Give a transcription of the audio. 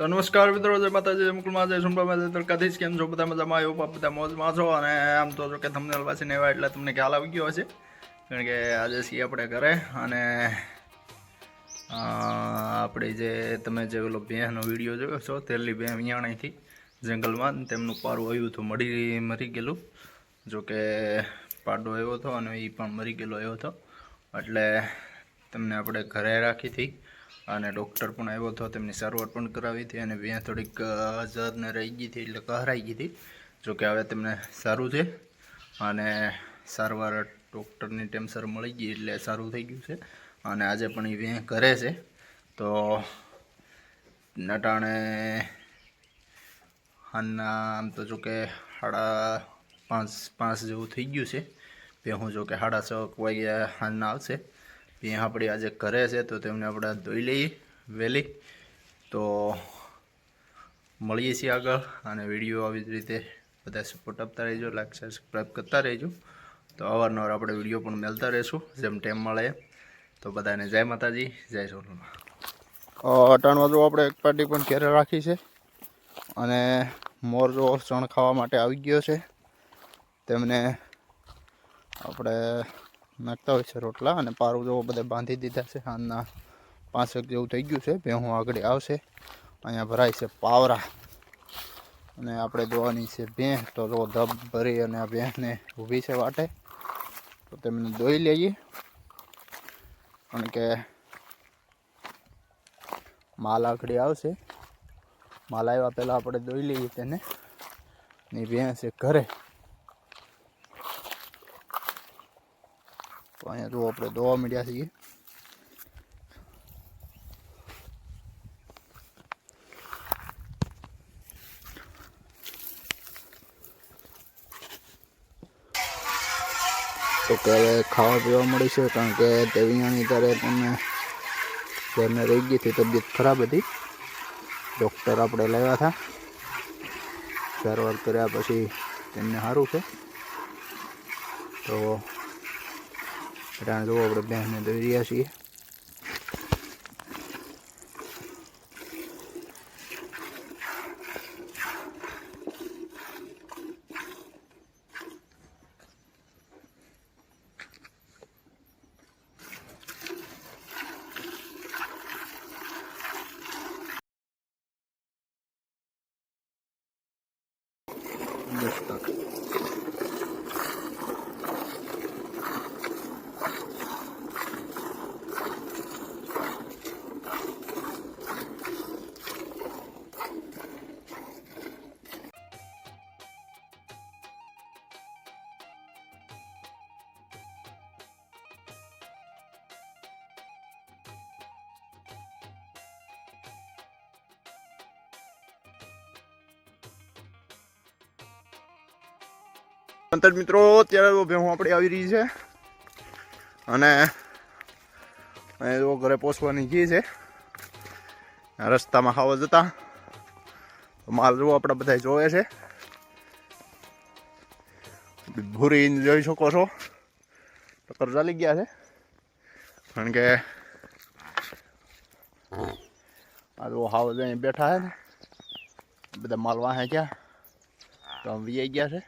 તો નમસ્કાર મિત્રો, જય માતાજી મુકુલમાં જય સુંબરમાં જય તડકાથી કેમ છો? બધા મજામાં? આવ્યો બધા મોજમાં છો. અને આમ તો જો કે તમને પાછી આવ્યા એટલે તમને ખ્યાલ આવી ગયો હશે. કારણ કે આજે છીએ આપણે ઘરે અને આપણી જે તમે જે પેલો બેહનો વીડિયો જોયો છો તેલી ભેં વિયાણીથી જંગલમાં તેમનું પારું આવ્યું હતું મળી મરી ગયેલું. જો કે પાડો આવ્યો હતો અને એ પણ મરી ગયેલો આવ્યો હતો. એટલે, તમને આપણે ઘરે રાખી હતી. અને ડૉક્ટર પણ આવ્યો હતો તેમની સારવાર પણ કરાવી હતી અને ત્યાં થોડીક જરને રહી ગઈ હતી એટલે કહરાઈ ગઈ હતી. જોકે હવે તેમને સારું છે અને સારવાર ડૉક્ટરની ટેમસર મળી ગઈ એટલે સારું થઈ ગયું છે. અને આજે પણ એ વ્યાં કરે છે. તો નટાણે હાલના આમ તો જોકે સાડા પાંચ પાંચ જેવું થઈ ગયું છે. બે હું જોકે સાડા છ વાગ્યા હાલના આવશે. ભેં આપણી આજે ઘરે છે તો તેમને આપણે ધોઈ લઈએ વહેલી. તો મળીએ છીએ આગળ અને વીડિયો આવી જ રીતે બધા સપોર્ટ આપતા રહેજો લાઈક સબસ્ક્રાઈબ કરતા રહેજો. તો અવારનવાર આપણે વીડિયો પણ મેળતા રહીશું, જેમ ટાઈમ મળે તો બધાને જય માતાજી, જય સોનલમાં. અટાણવા જો આપણે એક પાર્ટી પણ ઘેરે રાખી છે. અને મોર જો ચણ ખાવા માટે આવી ગયો છે. તેમને આપણે નાખતા હોય છે રોટલા અને પારું જેવો બધા બાંધી દીધા છે. હાલના પાંચેક જેવું થઈ ગયું છે. ભેહું આગળ આવશે. અહીંયા ભરાય છે પાવરા. અને આપણે દોવાની છે ભેં તો જો ધબ ભરી અને આ ભેંસને ઊભી છે વાટે. તો તેમને દોઈ લઈએ. કારણ કે માલ આગળ આવશે. માલ આવ્યા પહેલાં આપણે દોઈ લઈએ તેને. ને ભેંસ છે ઘરે. અહીંયા જો આપણે, દોવા મળ્યા છીએ. તો કે ખાવા પીવા મળી છે, કારણ કે દેવિયાની ત્યારે તમને ઘરને રહી ગઈ હતી, તબિયત ખરાબ હતી. ડૉક્ટર આપણે લાવ્યા હતા. સારવાર કર્યા પછી તેમને સારું છે. તો ત્યાં જુઓ આપણે બહેનને દોઈ રહ્યા છીએ. દસ તક અંતર મિત્રો, અત્યારે ભેહું આપણી આવી રહી છે. અને ઘરે પહોંચવાની ગઈ છે. રસ્તામાં ખાવા જતા માલ જો આપણે બધા જોવે છે. ભૂરી જોઈ શકો છો. ટક્કર ચાલી ગયા છે. કારણ કે આ જો હાવ બેઠા છે ને. બધા માલ વાહે ગયા તો વીઆઈ ગયા છે.